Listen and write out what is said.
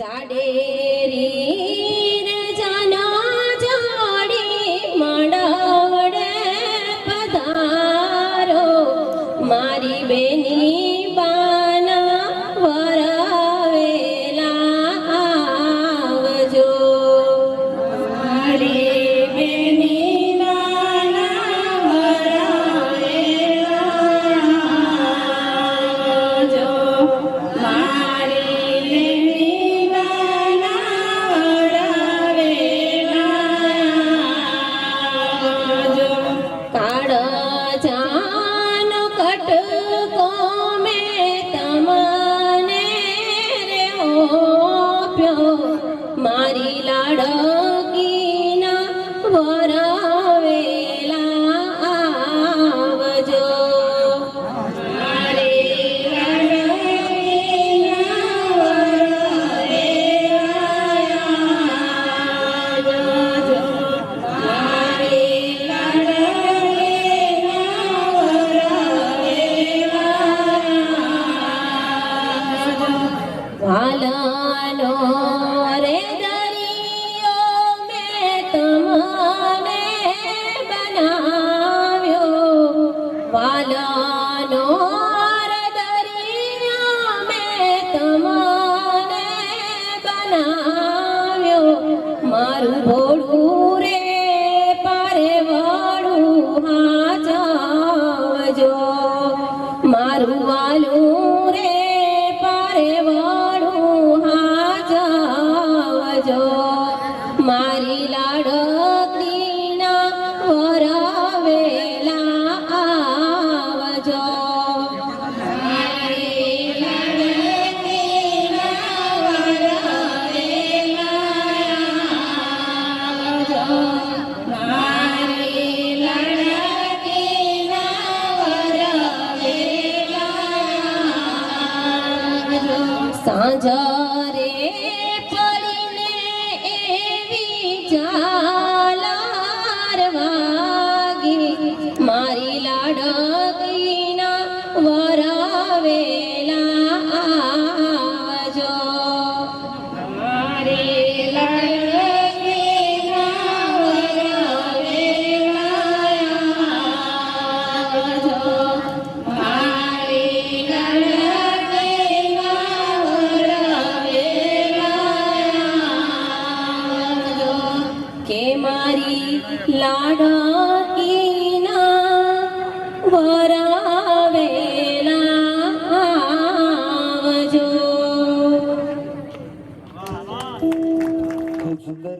ചാടേരീ મારી લાડકીના વરવેલા વાલાનો રે દરિયો મેં તમને બનાવ્યો. મારું ભોળું રે પારે વાળું હાચવજો. મારું વાલું રે પારે વાળું હાચવજો. મારી લાડકીના વરવેલા સાંજરે પડીને એવી ચાલાર કે મારી લાડકીના વરાવેલા આવજો. ખૂબ સુંદર.